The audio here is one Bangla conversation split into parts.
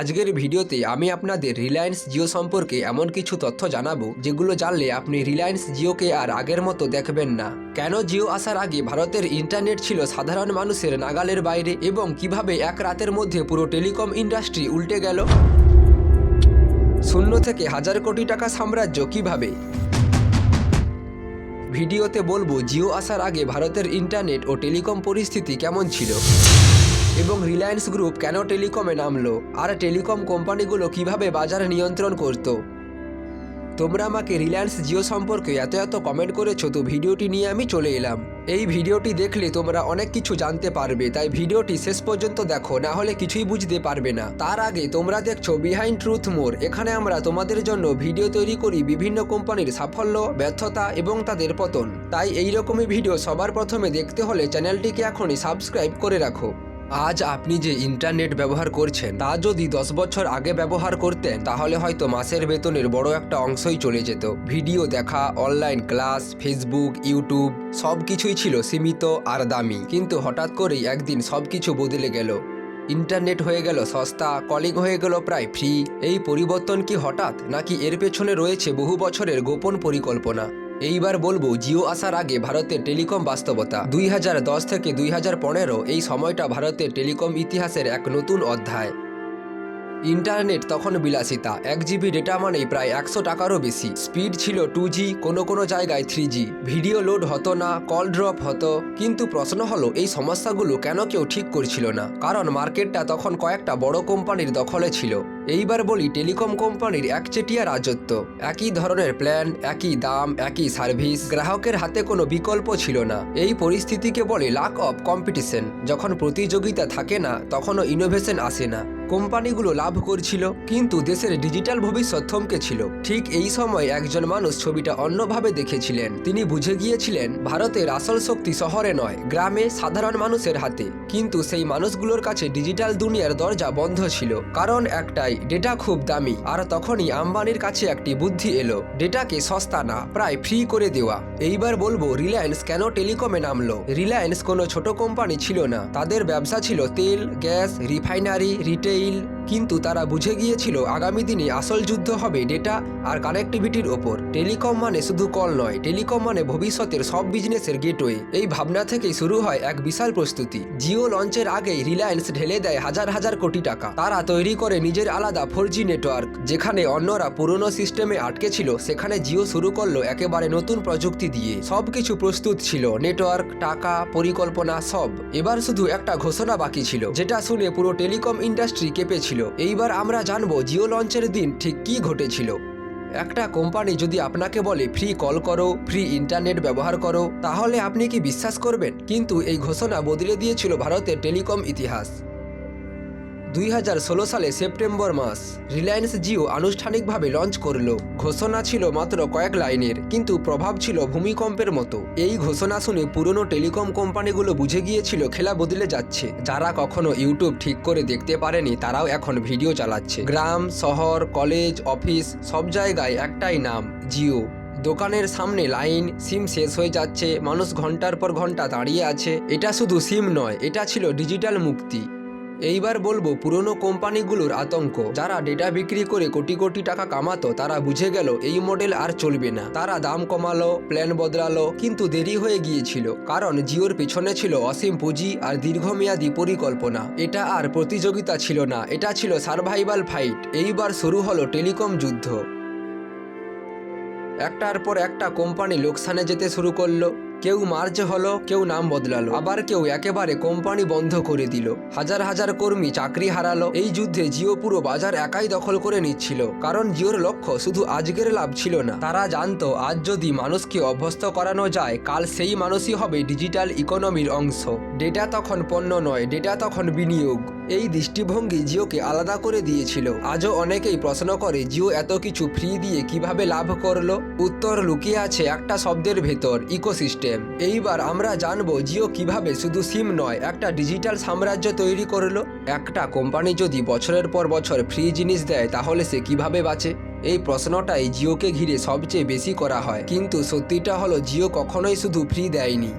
আজকের ভিডিওতে আমি আপনাদের রিলায়েন্স জিও সম্পর্কে এমন কিছু তথ্য জানাব, যেগুলো জানলে আপনি রিলায়েন্স জিওকে আর আগের মতো দেখবেন না। কেন জিও আসার আগে ভারতের ইন্টারনেট ছিল সাধারণ মানুষের নাগালের বাইরে এবং কীভাবে এক রাতের মধ্যে পুরো টেলিকম ইন্ডাস্ট্রি উল্টে গেল? শূন্য থেকে হাজার কোটি টাকা সাম্রাজ্য কীভাবে? ভিডিওতে বলব জিও আসার আগে ভারতের ইন্টারনেট ও টেলিকম পরিস্থিতি কেমন ছিল? এবং রিলায়েন্স গ্রুপ কেন টেলিকমে নামলো? আর টেলিকম কোম্পানিগুলো কীভাবে বাজার নিয়ন্ত্রণ করত? তোমরা আমাকে রিলায়েন্স জিও সম্পর্কে এত এত কমেন্ট করেছ তো ভিডিওটি নিয়ে আমি চলে এলাম। এই ভিডিওটি দেখলে তোমরা অনেক কিছু জানতে পারবে, তাই ভিডিওটি শেষ পর্যন্ত দেখো, না হলে কিছুই বুঝতে পারবে না। তার আগে তোমরা দেখছ বিহাইন্ড ট্রুথ মোর এখানে আমরা তোমাদের জন্য ভিডিও তৈরি করি বিভিন্ন কোম্পানির সাফল্য, ব্যর্থতা এবং তাদের পতন। তাই এই রকমই ভিডিও সবার প্রথমে দেখতে হলে চ্যানেলটিকে এখনই সাবস্ক্রাইব করে রাখো। আজ আপনি যে ইন্টারনেট ব্যবহার করছেন, তা যদি দশ বছর আগে ব্যবহার করতেন, তাহলে হয়তো মাসের বেতনের বড় একটা অংশই চলে যেত। ভিডিও দেখা, অনলাইন ক্লাস, ফেসবুক, ইউটিউব সব কিছুই ছিল সীমিত আর দামি। কিন্তু হঠাৎ করেই একদিন সব কিছু বদলে গেল। ইন্টারনেট হয়ে গেল সস্তা কলিং হয়ে গেল প্রায় ফ্রি। এই পরিবর্তন কি হঠাৎ, নাকি এর পেছনে রয়েছে বহু বছরের গোপন পরিকল্পনা? এইবার বলব, জিও আসার আগে ভারতের টেলিকম বাস্তবতা। দুই হাজার দশ থেকে দুই হাজার পনেরো এই সময়টা ভারতের টেলিকম ইতিহাসের এক নতুন অধ্যায়। ইন্টারনেট তখন বিলাসিতা। এক জিবি ডেটা মানেই প্রায় একশো টাকারও বেশি। স্পিড ছিল টু জি কোনো কোনো জায়গায় থ্রি জি ভিডিও লোড হতো না, কল ড্রপ হতো। কিন্তু প্রশ্ন হলো, এই সমস্যাগুলো কেন কেউ ঠিক করছিল না? কারণ মার্কেটটা তখন কয়েকটা বড় কোম্পানির দখলে ছিল। এইবার বলি টেলিকম কোম্পানির একচেটিয়া রাজত্ব। একই ধরনের প্ল্যান, একই দাম, একই সার্ভিস, গ্রাহকের হাতে কোনো বিকল্প ছিল না। এই পরিস্থিতিকে বলে লাক অফ কম্পিটিশন যখন প্রতিযোগিতা থাকে না, তখনও ইনোভেশন আসে না। কোম্পানিগুলো লাভ করছিল, কিন্তু দেশের ডিজিটাল ভবিষ্যৎ থমকে ছিল। ঠিক এই সময় একজন মানুষ ছবিটা অন্যভাবে দেখেছিলেন। তিনি বুঝে গিয়েছিলেন, ভারতের আসল শক্তি শহরে নয়, গ্রামে সাধারণ মানুষের হাতে। কিন্তু সেই মানুষগুলোর কাছে ডিজিটাল দুনিয়ার দরজা বন্ধ ছিল। কারণ একটাই ডেটা খুব দামি। আর তখনই আম্বানির কাছে একটি বুদ্ধি এলো। ডেটাকে সস্তা না, প্রায় ফ্রি করে দেওয়া। এইবার বলব, রিলায়েন্স কেন টেলিকমে নামলো? রিলায়েন্স কোনো ছোট কোম্পানি ছিল না। তাদের ব্যবসা ছিল তেল, গ্যাস রিফাইনারি রিটেইল কিন্তু তারা বুঝে গিয়েছিল আগামী দিনে আসল যুদ্ধ হবে ডেটা আর কানেক্টিভিটির ওপর। টেলিকম মানে শুধু কল নয়, টেলিকম মানে ভবিষ্যতের সব বিজনেসের গেটওয়ে এই ভাবনা থেকেই শুরু হয় এক বিশাল প্রস্তুতি। জিও লঞ্চের আগেই রিলায়েন্স ঢেলে দেয় হাজার হাজার কোটি টাকা। তারা তৈরি করে নিজের আলাদা ফোর নেটওয়ার্ক যেখানে অন্যরা পুরনো সিস্টেমে আটকে ছিল, সেখানে জিও শুরু করল একেবারে নতুন প্রযুক্তি দিয়ে। সবকিছু প্রস্তুত ছিল নেটওয়ার্ক টাকা, পরিকল্পনা, সব। এবার শুধু একটা ঘোষণা বাকি ছিল, যেটা শুনে পুরো টেলিকম ইন্ডাস্ট্রি কেঁপেছিল। এইবার আমরা জানব জিও লঞ্চের দিন ঠিক কি ঘটেছিল। একটা কোম্পানি যদি আপনাকে বলে, ফ্রি কল করো, ফ্রি ইন্টারনেট ব্যবহার করো, তাহলে আপনি কি বিশ্বাস করবেন? কিন্তু এই ঘোষণা বদলে দিয়েছিল ভারতের টেলিকম ইতিহাস। দুই হাজার ষোলো সালে সেপ্টেম্বর মাস, রিলায়েন্স জিও আনুষ্ঠানিকভাবে লঞ্চ করল। ঘোষণা ছিল মাত্র কয়েক লাইনের, কিন্তু প্রভাব ছিল ভূমিকম্পের মতো। এই ঘোষণা শুনে পুরনো টেলিকম কোম্পানিগুলো বুঝে গিয়েছিল খেলা বদলে যাচ্ছে। যারা কখনো ইউটিউব ঠিক করে দেখতে পারেনি, তারাও এখন ভিডিও চালাচ্ছে। গ্রাম, শহর, কলেজ, অফিস, সব জায়গায় একটাই নাম, জিও। দোকানের সামনে লাইন, সিম শেষ হয়ে যাচ্ছে, মানুষ ঘণ্টার পর ঘণ্টা দাঁড়িয়ে আছে। এটা শুধু সিম নয়, এটা ছিল ডিজিটাল মুক্তি। এইবার বলব, পুরনো কোম্পানিগুলোর আতঙ্ক। যারা ডেটা বিক্রি করে কোটি কোটি টাকা কামাতো, তারা বুঝে গেল এই মডেল আর চলবে না। তারা দাম কমালো, প্ল্যান বদলালো, কিন্তু দেরি হয়ে গিয়েছিল। কারণ জিওর পিছনে ছিল অসীম পুঁজি আর দীর্ঘমেয়াদী পরিকল্পনা। এটা আর প্রতিযোগিতা ছিল না, এটা ছিল সার্ভাইভাল ফাইট। এইবার শুরু হলো টেলিকম যুদ্ধ। একটার পর একটা কোম্পানি লোকসানে যেতে শুরু করল। কেউ মার্জ হলো, কেউ নাম বদলালো। আবার কেউ একেবারে কোম্পানি বন্ধ করে দিল। হাজার হাজার কর্মী চাকরি হারালো। এই যুদ্ধে জিও পুরো বাজার একাই দখল করে নিচ্ছিল। কারণ জিওর লক্ষ্য শুধু আজকের লাভ ছিল না। তারা জানতো, আজ যদি মানুষকে অভ্যস্ত করানো যায়, কাল সেই মানুষই হবে ডিজিটাল ইকোনমির অংশ। ডেটা তখন পণ্য নয়, ডেটা তখন বিনিয়োগ। এই দৃষ্টিভঙ্গি জিওকে আলাদা করে দিয়েছিল। আজও অনেকেই প্রশ্ন করে, জিও এত কিছু ফ্রি দিয়ে কীভাবে লাভ করল? উত্তর লুকিয়ে আছে একটা শব্দের ভেতর, ইকোসিস্টেম। এইবার আমরা জানব জিও কীভাবে শুধু সিম নয়, একটা ডিজিটাল সাম্রাজ্য তৈরি করল। একটা কোম্পানি যদি বছরের পর বছর ফ্রি জিনিস দেয়, তাহলে সে কীভাবে বাঁচে? এই প্রশ্নটাই জিওকে ঘিরে সবচেয়ে বেশি করা হয়। কিন্তু সত্যিটা হলো, জিও কখনোই শুধু ফ্রি দেয়নি।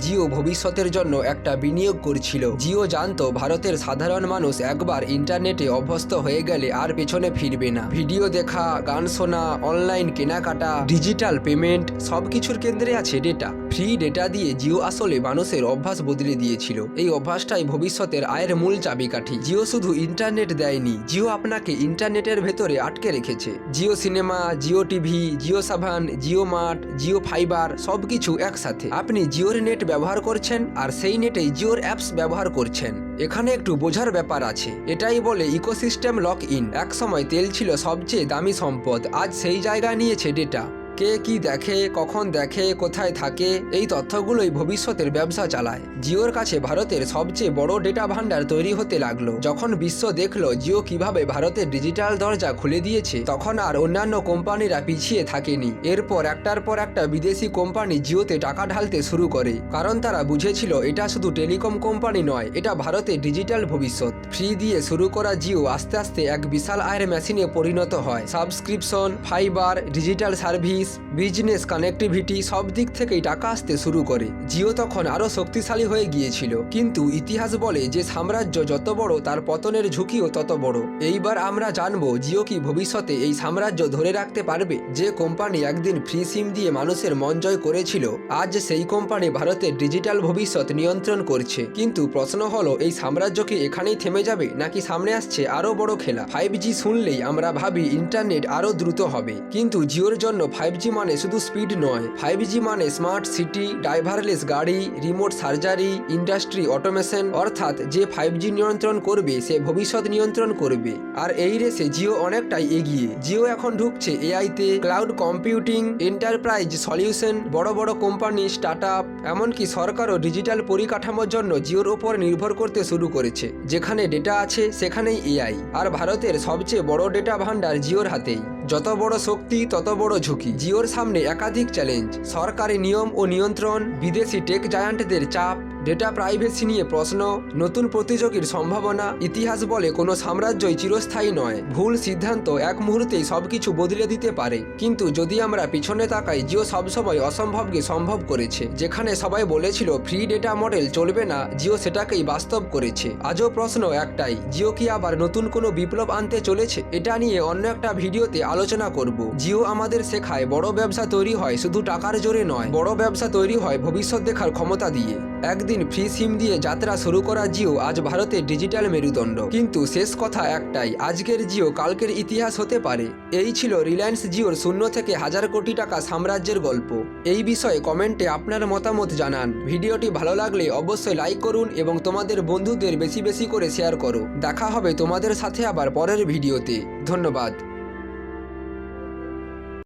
জিও ভবিষ্যতের জন্য একটা বিনিয়োগ করছিল। জিও জানত ভারতের সাধারণ মানুষ একবার ইন্টারনেটে অভ্যস্ত হয়ে গেলে আর পেছনে ফিরবে না। ভিডিও দেখা, গান শোনা অনলাইন কেনাকাটা ডিজিটাল পেমেন্ট সবকিছুর কেন্দ্রে আছে ডেটা ফ্রি ডেটা দিয়ে জিও আসলে মানুষের অভ্যাস বদলে দিয়েছিল। এই অভ্যাসটাই ভবিষ্যতের আয়ের মূল চাবিকাঠি। জিও শুধু ইন্টারনেট দেয়নি, জিও আপনাকে ইন্টারনেটের ভেতরে আটকে রেখেছে। Jio cinema, Jio TV, Jio Saavn Jio mart, Jio fibre, সবকিছু একসাথে। আপনি জিওর নেট ব্যবহার করছেন আর সেই নেটেই জিওর অ্যাপস ব্যবহার করছেন। এখানে একটু বোঝার ব্যাপার আছে। এটাই বলে ইকোসিস্টেম লক ইন। একসময় তেল ছিল সবচেয়ে দামি সম্পদ। আজ সেই জায়গা নিয়েছে ডেটা। কে কি দেখে, কখন দেখে, কোথায় থাকে, এই তথ্যগুলোই ভবিষ্যতের ব্যবসা চালায়। জিওর কাছে ভারতের সবচেয়ে বড় ডেটা ভান্ডার তৈরি হতে লাগল। যখন বিশ্ব দেখল জিও কীভাবে ভারতের ডিজিটাল দরজা খুলে দিয়েছে, তখন আর অন্যান্য কোম্পানিরা পিছিয়ে থাকেনি। এরপর একটার পর একটা বিদেশি কোম্পানি জিওতে টাকা ঢালতে শুরু করে। কারণ তারা বুঝেছিল এটা শুধু টেলিকম কোম্পানি নয়, এটা ভারতের ডিজিটাল ভবিষ্যৎ। ফ্রি দিয়ে শুরু করা জিও আস্তে আস্তে এক বিশাল আয়ের মেশিনে পরিণত হয়। Subscription, fibre, digital service business connectivity সব দিক থেকেই টাকা আসতে শুরু করে। জিও তখন আরও শক্তিশালী হয়ে গিয়েছিল। কিন্তু ইতিহাস বলে যে সাম্রাজ্য যত বড়, তার পতনের ঝুঁকিও তত বড়। এইবার আমরা জানব জিও কি ভবিষ্যতে এই সাম্রাজ্য ধরে রাখতে পারবে। যে কোম্পানি একদিন ফ্রি সিম দিয়ে মানুষের মন জয় করেছিল, আজ সেই কোম্পানি ভারতের ডিজিটাল ভবিষ্যৎ নিয়ন্ত্রণ করছে। কিন্তু প্রশ্ন হলো, এই সাম্রাজ্য কি এখানেই থেমে যাবে, নাকি সামনে আসছে আরও বড় খেলা? ফাইভ জি শুনলেই আমরা ভাবি ইন্টারনেট আরও দ্রুত হবে। কিন্তু জিওর জন্য ফাইভ জি মানে শুধু স্পিড নয়। ফাইভ জি মানে স্মার্ট সিটি ড্রাইভারলেস গাড়ি রিমোট সার্জারি ইন্ডাস্ট্রি অটোমেশন অর্থাৎ যে ফাইভ জি নিয়ন্ত্রণ করবে, সে ভবিষ্যৎ নিয়ন্ত্রণ করবে। আর এই রেসে জিও অনেকটাই এগিয়ে। জিও এখন ঢুকছে এআইতে ক্লাউড কম্পিউটিং এন্টারপ্রাইজ সলিউশন বড় বড় কোম্পানি স্টার্ট আপ এমনকি সরকারও ডিজিটাল পরিকাঠামোর জন্য জিওর ওপর নির্ভর করতে শুরু করেছে। যেখানে ডেটা আছে, সেখানেই এআই আর ভারতের সবচেয়ে বড় ডেটা ভান্ডার জিওর হাতেই। যত বড় শক্তি, তত বড় ঝুঁকি। জিওর সামনে একাধিক চ্যালেঞ্জ সরকারি নিয়ম ও নিয়ন্ত্রণ, বিদেশি টেক জায়ান্টদের চাপ ডেটা প্রাইভেসি নিয়ে প্রশ্ন। নতুন প্রতিযোগীর সম্ভাবনা। ইতিহাস বলে কোনো সাম্রাজ্যই চিরস্থায়ী নয়। ভুল সিদ্ধান্ত এক মুহূর্তেই সবকিছু বদলে দিতে পারে। কিন্তু যদি আমরা পিছনে তাকাই, জিও সবসময় অসম্ভবকে সম্ভব করেছে। যেখানে সবাই বলেছিল, ফ্রি ডেটা মডেল চলবে না। জিও সেটাকেই বাস্তব করেছে। আজও প্রশ্ন একটাই, জিও কি আবার নতুন কোনো বিপ্লব আনতে চলেছে? এটা নিয়ে অন্য একটা ভিডিওতে আলোচনা করব। জিও আমাদের শেখায়, বড় ব্যবসা তৈরি হয় শুধু টাকার জোরে নয়, বড় ব্যবসা তৈরি হয় ভবিষ্যৎ দেখার ক্ষমতা দিয়ে। একদিন ফ্রি সিম দিয়ে যাত্রা শুরু করা জিও আজ ভারতের ডিজিটাল মেরুদণ্ড। কিন্তু শেষ কথা একটাই, আজকের জিও কালকের ইতিহাস হতে পারে। এই ছিল রিলায়েন্স জিওর শূন্য থেকে হাজার কোটি টাকা সাম্রাজ্যের গল্প। এই বিষয়ে কমেন্টে আপনার মতামত জানান। ভিডিওটি ভালো লাগলে অবশ্যই লাইক করুন এবং তোমাদের বন্ধুদের বেশি বেশি করে শেয়ার করো। দেখা হবে তোমাদের সাথে আবার পরের ভিডিওতে। ধন্যবাদ।